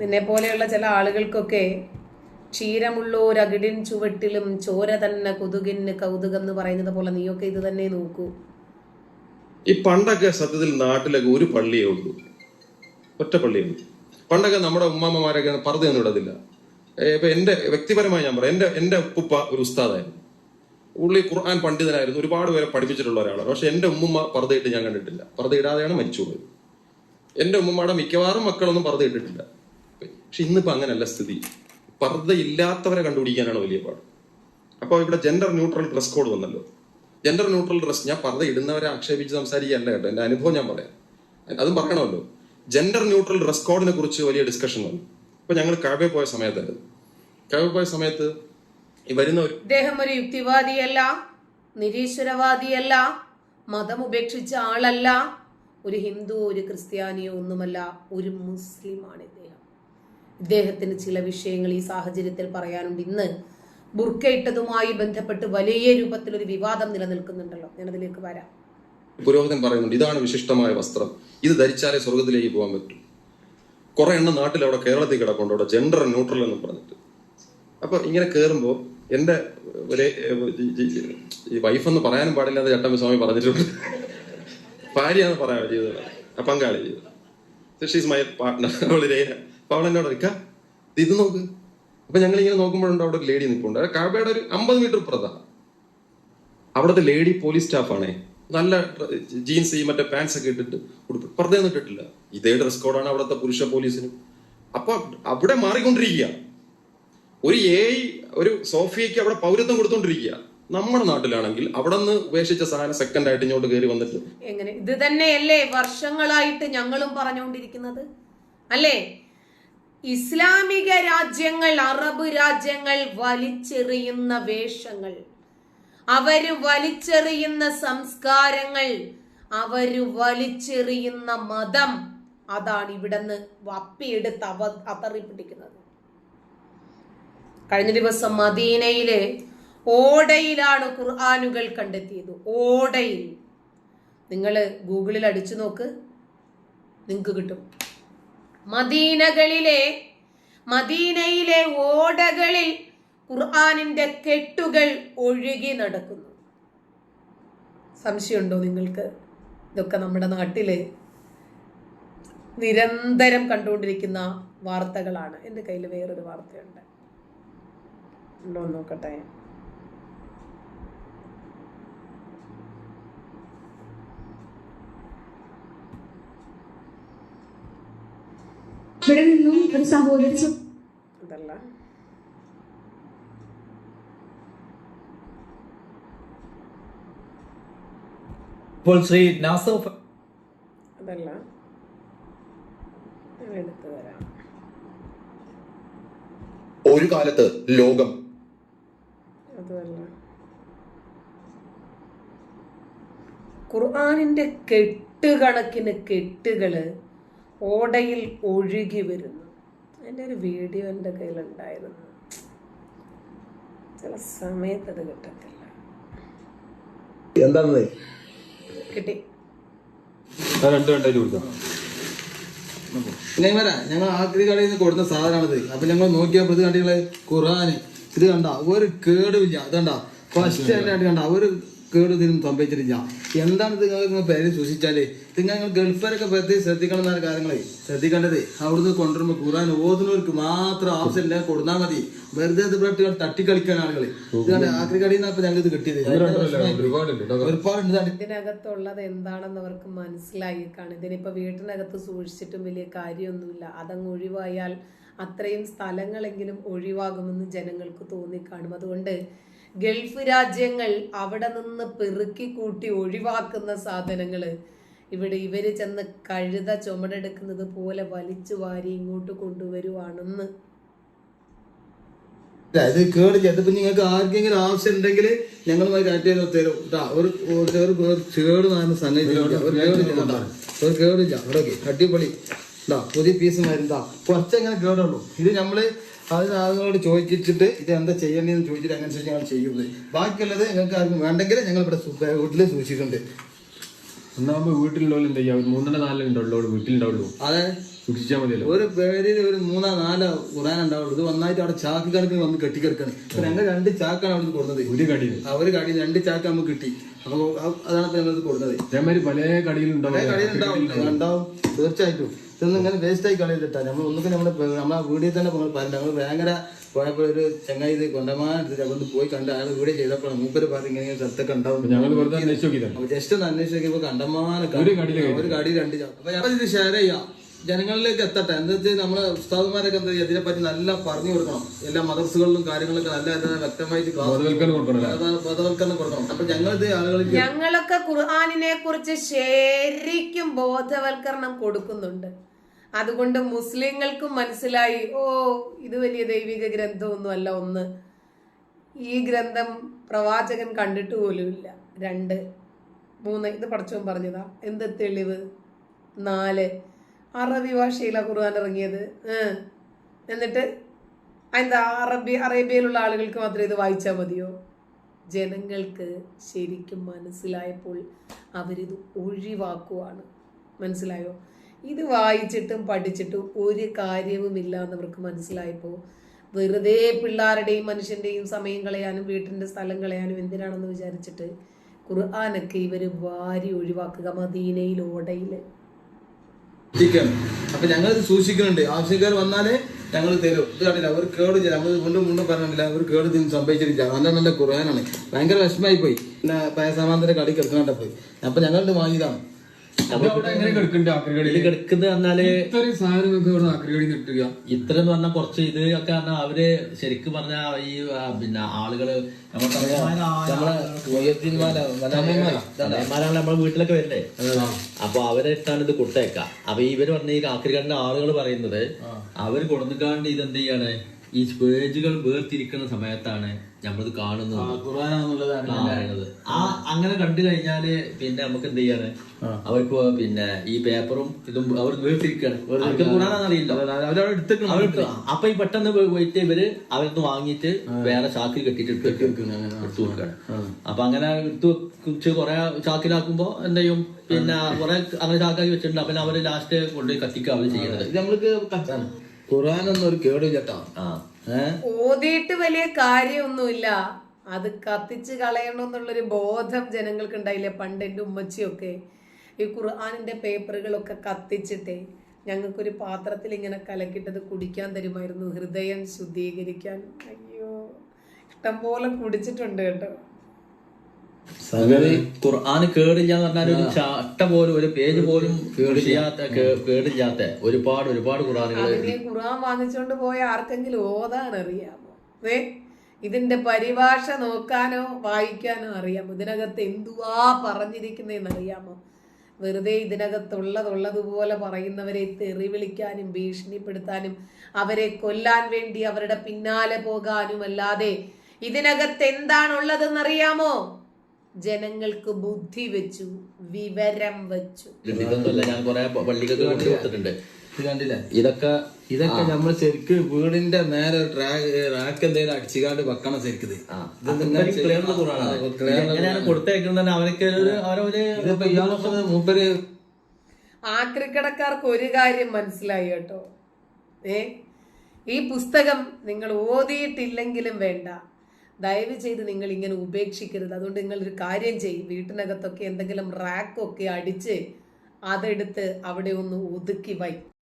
നിന്നെ പോലെയുള്ള ചില ആളുകൾക്കൊക്കെ ക്ഷീരമുള്ളോരകിടിൻ ചുവട്ടിലും ചോര തന്നെ കൊതുകിന് കൗതുകം എന്ന് പറയുന്നത് പോലെ നീയൊക്കെ ഇത് തന്നെ നോക്കൂ. ഈ പണ്ടൊക്കെ സത്യത്തിൽ നാട്ടിലൊക്കെ ഒരു പള്ളിയേ ഉള്ളൂ. ഒറ്റ പള്ളിയേ ഉള്ളൂ പണ്ടൊക്കെ നമ്മുടെ ഉമ്മാമ്മമാരൊക്കെ പറഞ്ഞു ഇടത്തില്ല. ഏ, ഇപ്പൊ എന്റെ വ്യക്തിപരമായി ഞാൻ പറയാം. എന്റെ എന്റെ ഉപ്പ ഒരു ഉസ്താദായിരുന്നു. ഉള്ളി ഖുർആൻ പണ്ഡിതനായിരുന്നു. ഒരുപാട് പേരെ പഠിപ്പിച്ചിട്ടുള്ള ഒരാളാണ്. പക്ഷെ എന്റെ ഉമ്മുമ്മ പറതയിട്ട് ഞാൻ കണ്ടിട്ടില്ല. പറതയിടാതെയാണ് മരിച്ചുപോയത് എന്റെ ഉമ്മമ്മയുടെ മിക്കവാറും മക്കളൊന്നും പറത ഇട്ടിട്ടില്ല പക്ഷെ ഇന്നിപ്പോ അങ്ങനല്ല സ്ഥിതി. പർദ്ധ ഇല്ലാത്തവരെ കണ്ടുപിടിക്കാനാണ് വലിയ പാട്. അപ്പോൾ ഇവിടെ ജെൻഡർ ന്യൂട്രൽ ഡ്രസ് കോഡ് വന്നല്ലോ. ജെൻഡർ ന്യൂട്രൽ ഡ്രസ് ഞാൻ പർദ്ദ ഇടുന്നവരെ ആക്ഷേപിച്ച് സംസാരിക്കുകയല്ല കേട്ടോ. എന്റെ അനുഭവം ഞാൻ പറയാം. അതും പറയണമല്ലോ. ജെൻഡർ ന്യൂട്രൽ ഡ്രസ് കോഡിനെ കുറിച്ച് വലിയ ഡിസ്കഷൻ വന്നു. ഇപ്പൊ ഞങ്ങൾ കാവ്യ പോയ സമയത്തായിരുന്നു. കാവ്യ പോയ സമയത്ത് വരുന്ന ഒരു ഇദ്ദേഹം ഒരു യുക്തിവാദിയല്ല നിരീശ്വരവാദിയല്ല മതം ഉപേക്ഷിച്ച ആളല്ല ഒരു ഹിന്ദു ഒരു ക്രിസ്ത്യാനിയോ ഒന്നുമല്ല ഒരു മുസ്ലിമാണ് ഇദ്ദേഹം. ഇദ്ദേഹത്തിന് ചില വിഷയങ്ങൾ ഈ സാഹചര്യത്തിൽ പറയാനുണ്ട്. ഇന്ന് ബുർക്കയിട്ടതുമായി ബന്ധപ്പെട്ട് വലിയ രൂപത്തിൽ ഒരു വിവാദം നിലനിൽക്കുന്നുണ്ടല്ലോ. ഞാനതിലേക്ക് വരാം. പുരോഹിതൻ പറയുന്നുണ്ട് ഇതാണ് വിശിഷ്ടമായ വസ്ത്രം. ഇത് ധരിച്ചാലേ സ്വർഗത്തിലേക്ക് പോകാൻ പറ്റും. കുറെ എണ്ണം നാട്ടിൽ അവിടെ കേരളത്തിൽ കിടപ്പുണ്ട്. അവിടെ ജെൻഡർ ന്യൂട്രൽ എന്ന് പറഞ്ഞിട്ട്. അപ്പൊ ഇങ്ങനെ ഒരു ഈ വൈഫ് എന്ന് പറയാനും പാടില്ല എന്ന് ചട്ടമ്പി സ്വാമി പറഞ്ഞിട്ടുണ്ട്. ഭാര്യ എന്ന് പറയാൻ ചെയ്തത് പങ്കാളി. ചെയ്തത് മൈ പാർട്ട്ണർ രേന. അപ്പൊ അവൾ എന്നോട് ഇത് നോക്ക്. അപ്പൊ ഞങ്ങൾ ഇങ്ങനെ നോക്കുമ്പോഴുണ്ട് അവിടെ ഒരു ലേഡി നിൽപ്പുണ്ട്. കാബയുടെ ഒരു അമ്പത് മീറ്റർ പ്രത അവിടുത്തെ ലേഡി പോലീസ് സ്റ്റാഫാണേ. നല്ല ജീൻസ് മറ്റേ പാൻസ് ഒക്കെ ഇട്ടിട്ട് ഉടുപ്പ്. പുറത്തൊന്നും ഇട്ടിട്ടില്ല. ഇതേ ഡ്രസ് കോഡാണ് അവിടുത്തെ പുരുഷ പോലീസിനും. അപ്പൊ അവിടെ മാറിക്കൊണ്ടിരിക്കുക. ഒരു എ ഒരു സോഫിയയ്ക്ക് അവിടെ പൗരത്വം കൊടുത്തോണ്ടിരിക്കുക. നമ്മുടെ നാട്ടിലാണെങ്കിൽ അവിടെ നിന്ന് ഉപേക്ഷിച്ച സാധനം സെക്കൻഡ് ആയിട്ട് ഇങ്ങോട്ട് കയറി വന്നിട്ട്. എങ്ങനെ? ഇത് തന്നെയല്ലേ വർഷങ്ങളായിട്ട് ഞങ്ങളും പറഞ്ഞുകൊണ്ടിരിക്കുന്നത്? അല്ലേ? ഇസ്ലാമിക രാജ്യങ്ങൾ അറബ് രാജ്യങ്ങൾ വലിച്ചെറിയുന്ന വേഷങ്ങൾ. അവർ വലിച്ചെറിയുന്ന സംസ്കാരങ്ങൾ അവർ വലിച്ചെറിയുന്ന മതം. അതാണ് ഇവിടുന്ന് വപ്പിയെടുത്ത് അവ അതറിപ്പിടിക്കുന്നത് കഴിഞ്ഞ ദിവസം മദീനയിലെ ഓടയിലാണ് ഖുർആാനുകൾ കണ്ടെത്തിയത്. ഓടയിൽ. നിങ്ങൾ ഗൂഗിളിൽ അടിച്ചു നോക്ക്. നിങ്ങൾക്ക് കിട്ടും. മദീനകളിലെ മദീനയിലെ ഓടകളിൽ ഖുർആാനിന്റെ കെട്ടുകൾ ഒഴുകി നടക്കുന്നു. സംശയമുണ്ടോ നിങ്ങൾക്ക്? ഇതൊക്കെ നമ്മുടെ നാട്ടിൽ നിരന്തരം കണ്ടുകൊണ്ടിരിക്കുന്ന വാർത്തകളാണ്. എന്റെ കയ്യിൽ വേറൊരു വാർത്തയുണ്ട്. ഉണ്ടോ? നോക്കട്ടെ. ഇവിടെ നിന്നും ഒരു സഹോദരി അതല്ല. ഇപ്പോൾ ശ്രീ നാസർ അതല്ല. ഞാൻ എടുത്തു തരാം. ഒരു കാലത്ത് ലോകം അതല്ല. ഖുർആാനിന്റെ കെട്ടുകണക്കിന് കെട്ടുകൾ ഓടയിൽ ഒഴുകി വരുന്നു. എന്റെ ഒരു വീഡിയോ എന്റെ കയ്യിലുണ്ടായിരുന്നു. ചില സമയത്ത് അത് കിട്ടത്തില്ല. എന്താണെന്നേ കിട്ടി. വരാം ഞങ്ങൾ ആക്രി കടയിൽ നിന്ന് കൊടുത്ത സാധനമാണിത്. അപ്പൊ ഞങ്ങൾ നോക്കിയ പ്രതി കണ്ടികളെ ഖുറാന് ഇത് കണ്ട? ഒരു കേടുമില്ല. അതണ്ട കണ്ട ഫസ്റ്റ് കണ്ട? ഒരു കേട് ഇതിനും സംഭവിച്ചിട്ടില്ല. എന്താണ് നിങ്ങൾ പേര് സൂക്ഷിച്ചാൽ? നിങ്ങൾ ഞങ്ങൾ ഗൾഫിലൊക്കെ പ്രത്യേകം ശ്രദ്ധിക്കണം എന്നാണ് കാര്യങ്ങളെ. ശ്രദ്ധിക്കേണ്ടത്. അവിടുന്ന് കൊണ്ടുവരുമ്പോൾ ഖുറാൻ ഓതുന്നവർക്ക് മാത്രം ആവശ്യമില്ല കൊടുത്താൽ മതി. വെറുതെ തട്ടിക്കളിക്കാൻ ആളുകൾ ഇത് കണ്ട ആക്രി കടയിൽ ഞങ്ങൾ ഇത് കിട്ടിയത് ഒരുപാടുണ്ട്. ഇതിനകത്തുള്ളത് എന്താണെന്ന് അവർക്ക് മനസ്സിലായി കാണും ഇതിനിപ്പോ വീട്ടിനകത്ത് സൂക്ഷിച്ചിട്ടും വലിയ കാര്യമൊന്നുമില്ല. അതങ്ങ് ഒഴിവായാൽ അത്രയും സ്ഥലങ്ങളെങ്കിലും ഒഴിവാകുമെന്ന് ജനങ്ങൾക്ക് തോന്നിക്കാണും. അതുകൊണ്ട് ഗൾഫ് രാജ്യങ്ങൾ അവിടെ നിന്ന് പെറുക്കി കൂട്ടി ഒഴിവാക്കുന്ന സാധനങ്ങൾ ഇവിടെ ഇവർ ചെന്ന് കഴുത ചുമടെടുക്കുന്നത് പോലെ വലിച്ചു വാരി ഇങ്ങോട്ട് കൊണ്ടുവരുവാണെന്ന്. ഇല്ല, കേട് കേടില്ല ഇതിപ്പോ നിങ്ങൾക്ക് ആർക്കെങ്കിലും ആവശ്യം ഉണ്ടെങ്കിൽ ഞങ്ങൾ കാറ്റ് ചെയ്ത് തരും. ഒരു കേട് കേട് നാല് സംഗതി. കേട് ഇതാ. അവിടെ അടിപൊളി. ഇതാ പുതിയ പീസ് മരുന്നാ കുറച്ചെങ്ങനെ കേടുള്ളൂ. ഇത് നമ്മൾ അതിന് ആളുകളോട് ചോദിച്ചിട്ട് ഇത് എന്താ ചെയ്യേണ്ടതെന്ന് ചോദിച്ചിട്ട് അങ്ങനെ ഞങ്ങൾ ചെയ്യുന്നത് ബാക്കിയുള്ളത് നിങ്ങൾക്ക് ആർക്കും വേണ്ടെങ്കിൽ ഞങ്ങൾ ഇവിടെ വീട്ടിൽ സൂക്ഷിക്കുന്നുണ്ട് ഒന്നാകുമ്പോൾ വീട്ടിലുള്ളവരും എന്താ ചെയ്യാ? ഒരു മൂന്നെണ്ണം നാലെണ്ണം ഉണ്ടാവുള്ളൂ വീട്ടിലുണ്ടാവുള്ളൂ. അതെ. സൂക്ഷിച്ചാൽ മതിയല്ലോ. ഒരു പേരിൽ ഒരു മൂന്നോ നാലോ ഖുറാൻ ഉണ്ടാവുള്ളൂ. ഇത് വന്നായിട്ട് അവിടെ ചാക്ക് കണക്കിന് വന്ന് കെട്ടിക്കിടക്കാണ്. ഇപ്പൊ ഞങ്ങൾ രണ്ട് ചാക്കാണ് അവിടെ കൊടുത്തത്. ഒരു ആ ഒരു കടി രണ്ട് ചാക്ക് നമുക്ക് കിട്ടി. അപ്പോൾ അതാണ് ഞങ്ങൾ കൊടുത്തത്. ഇതേമാതിരി പല കടിയിലുണ്ടാവും. പല കടയിലുണ്ടാവും. ഉണ്ടാവും തീർച്ചയായിട്ടും. ഇതൊന്നും ഇങ്ങനെ വേസ്റ്റ് ആയി കളയില്ല നമ്മൾ ഒന്നുകിൽ നമ്മുടെ നമ്മളെ വീടിൽ തന്നെ പറഞ്ഞു ഞങ്ങൾ ഭയങ്കര പോയപ്പോൾ ഒരു ചങ്ങായി ഇത് അവിടെ അവിടെ പോയി കണ്ട് അയാൾ വീട് ചെയ്തപ്പോഴാണ് മൂപ്പര് പറഞ്ഞു ഇങ്ങനെ സ്ഥലത്തൊക്കെ ഉണ്ടാവും ജസ്റ്റ് ഒന്ന് അന്വേഷിച്ചപ്പോ കണ്ടമാനൊക്കെ ഒരു കടി രണ്ട് അപ്പൊ ഞാൻ ഇത് ഷെയർ ചെയ്യാം. ജനങ്ങളിലേക്ക് എത്തട്ടെ. എന്താ വെച്ചാൽ നമ്മളെ ഉസ്താദുമാരൊക്കെ എന്താ ചെയ്യുക ഇതിനെപ്പറ്റി നല്ല പറഞ്ഞു കൊടുക്കണം. എല്ലാ മദർസുകളിലും കാര്യങ്ങളൊക്കെ നല്ല വ്യക്തമായിട്ട് ബോധവൽക്കരണം കൊടുക്കണം അപ്പൊ ഞങ്ങളിത് ആളുകൾക്ക് ഞങ്ങളൊക്കെ ഖുർആാനിനെ കുറിച്ച് ശരിക്കും ബോധവൽക്കരണം കൊടുക്കുന്നുണ്ട്. അതുകൊണ്ട് മുസ്ലിങ്ങൾക്കും മനസ്സിലായി ഓ ഇത് വലിയ ദൈവിക ഗ്രന്ഥമൊന്നും അല്ല ഒന്ന് ഈ ഗ്രന്ഥം പ്രവാചകൻ കണ്ടിട്ട് പോലുമില്ല രണ്ട് മൂന്ന് ഇത് പഠിച്ചോ പറഞ്ഞതാ. എന്ത് തെളിവ്? നാല് അറബി ഭാഷയിലാണ് ഖുർആൻ ഇറങ്ങിയത്. എന്നിട്ട് എന്താ അറബി അറേബ്യയിലുള്ള ആളുകൾക്ക് മാത്രം ഇത് വായിച്ചാൽ മതിയോ? ജനങ്ങൾക്ക് ശരിക്കും മനസ്സിലായപ്പോൾ അവരിത് ഒഴിവാക്കുവാണ്. മനസ്സിലായോ? ഇത് വായിച്ചിട്ടും പഠിച്ചിട്ടും ഒരു കാര്യവുമില്ല എന്നവർക്ക് മനസ്സിലായപ്പോൾ വെറുതെ പിള്ളേരുടെയും മനുഷ്യന്റെയും സമയം കളയാനും വീട്ടിന്റെ സ്ഥലം കളയാനും എന്തിനാണെന്ന് വിചാരിച്ചിട്ട് ഖുർആാനൊക്കെ ഇവർ വാരി ഒഴിവാക്കുക മദീനയിൽ ഓടയിൽ. എത്തിക്കാണ് അപ്പൊ ഞങ്ങൾ ഇത് സൂക്ഷിക്കുന്നുണ്ട്. ആവശ്യക്കാർ വന്നാലേ ഞങ്ങൾ തരും. ഇത് കണ്ടില്ല അവർ കേട് ചെയ്യില്ല നമ്മൾ വീണ്ടും വീണ്ടും പറഞ്ഞില്ല അവർ കേട് ഇതിന് സംഭവിച്ചിട്ടില്ല. നല്ല നല്ല കുറയാനാണ് ഭയങ്കര വിഷമായി പോയി. പിന്നെ പയസാമാന്തര കളി കിടക്കണ്ടപ്പോയി അപ്പൊ ഞങ്ങളുടെ വാങ്ങിയതാണ്. കിടക്കുന്നത് പറഞ്ഞാൽ ഇത്ര എന്ന് പറഞ്ഞാൽ കുറച്ച് ഇത് ഒക്കെ പറഞ്ഞാൽ അവർ ശരിക്കും പറഞ്ഞ ഈ പിന്നെ ആളുകൾ നമ്മളെ നമ്മളെ വീട്ടിലൊക്കെ വരില്ലേ അപ്പൊ അവരെ ഇട്ടാണ് ഇത് കൊടുത്തേക്ക. അപ്പൊ ഇവർ പറഞ്ഞ ഈ കാക്കരികാടിന്റെ ആളുകൾ പറയുന്നത് അവർ കൊടുക്കാണ്ട് ഇത് എന്ത് ചെയ്യാണ്? ഈ പേജുകൾ വേർതിരിക്കുന്ന സമയത്താണ് നമ്മളിത് കാണുന്നത്. ആ. അങ്ങനെ കണ്ടു കഴിഞ്ഞാൽ പിന്നെ നമുക്ക് എന്ത് ചെയ്യാണ് അവർക്ക് പിന്നെ ഈ പേപ്പറും ഇതും അവർ വേർതിരിക്കാണ്. അപ്പൊ ഈ പെട്ടെന്ന് പോയിട്ട് ഇവർ അവരിന്ന് വാങ്ങിയിട്ട് വേറെ ചാക്കിൽ കെട്ടിട്ട് എടുത്ത് വെക്കണം. അപ്പൊ അങ്ങനെ എടുത്തു വെച്ച് കുറെ ചാക്കിലാക്കുമ്പോ എന്ത് ചെയ്യും? പിന്നെ കുറെ അങ്ങനെ ചാക്കാക്കി വെച്ചിട്ടുണ്ട്. അപ്പൊ അവർ ലാസ്റ്റ് കൊണ്ടുപോയി കത്തിക്കുക അവർ ചെയ്യുന്നത്. നമ്മൾക്ക് ഖുർആനൊന്നും ഒരു കേട് ഏഹ് ഓതിയിട്ട് വലിയ കാര്യമൊന്നുമില്ല. അത് കത്തിച്ച് കളയണമെന്നുള്ളൊരു ബോധം ജനങ്ങൾക്ക് ഉണ്ടായില്ലേ പണ്ട് എന്റെ ഉമ്മച്ചിയൊക്കെ. ഈ ഖുർആാനിന്റെ പേപ്പറുകളൊക്കെ കത്തിച്ചിട്ടേ ഞങ്ങൾക്കൊരു പാത്രത്തിൽ ഇങ്ങനെ കലക്കിട്ടത് കുടിക്കാൻ തരുമായിരുന്നു. ഹൃദയം ശുദ്ധീകരിക്കാൻ. അയ്യോ ഇഷ്ടം പോലെ കുടിച്ചിട്ടുണ്ട് കേട്ടോ. സംഗതി ഖുർആന് കേടില്ല എന്ന് പറഞ്ഞാൽ ഒരു ചാട്ട പോലും ഒരു പേജ് പോലും ചെയ്യാത്ത കേടില്ലാത്ത ഒരുപാട് ഒരുപാട് ഖുർആനുകൾ ഖുർആൻ വാങ്ങിച്ചുകൊണ്ട് പോയ ആർക്കെങ്കിലും ഓതാൻ അറിയാമോ? ഏ ഇതിന്റെ പരിഭാഷ നോക്കാനോ വായിക്കാനോ അറിയാമോ? ഇതിനകത്ത് എന്തുവാ പറഞ്ഞിരിക്കുന്നതെന്ന് അറിയാമോ? വെറുതെ ഇതിനകത്തുള്ളതുള്ളതുപോലെ പറയുന്നവരെ തെറി വിളിക്കാനും ഭീഷണിപ്പെടുത്താനും അവരെ കൊല്ലാൻ വേണ്ടി അവരുടെ പിന്നാലെ പോകാനും അല്ലാതെ ഇതിനകത്ത് എന്താണുള്ളതെന്ന് അറിയാമോ? ജനങ്ങൾക്ക് ബുദ്ധി വെച്ചു വിവരം വെച്ചു. ഇതൊന്നുമല്ല ഞാൻ കുറെ പള്ളിക്കൊക്കെ കൊണ്ടു കൊടുത്തിട്ടുണ്ട് ഇത് കണ്ടില്ലേ? ഇതൊക്കെ ഇതൊക്കെ നമ്മൾ ശരിക്ക് വീടിന്റെ നേരെ റാക്ക് എന്തെങ്കിലും അടിച്ചുകാണ്ട് വെക്കണം ശരിക്കും കൊടുത്തേക്കുന്നത് അവരൊക്കെ ഒരു- അവരൊരു മൂപ്പര് ആക്രിക്കടക്കാർക്ക് ഒരു കാര്യം മനസ്സിലായി കേട്ടോ. ഏ? ഈ പുസ്തകം നിങ്ങൾ ഓതിയിട്ടില്ലെങ്കിലും വേണ്ട. ദയവ് ചെയ്ത് നിങ്ങൾ ഇങ്ങനെ ഉപേക്ഷിക്കരുത്. അതുകൊണ്ട് നിങ്ങൾ ഒരു കാര്യം ചെയ്യും. വീട്ടിനകത്തൊക്കെ എന്തെങ്കിലും റാക്കൊക്കെ അടിച്ച് അതെടുത്ത് അവിടെ ഒന്ന് ഒതുക്കി വൈ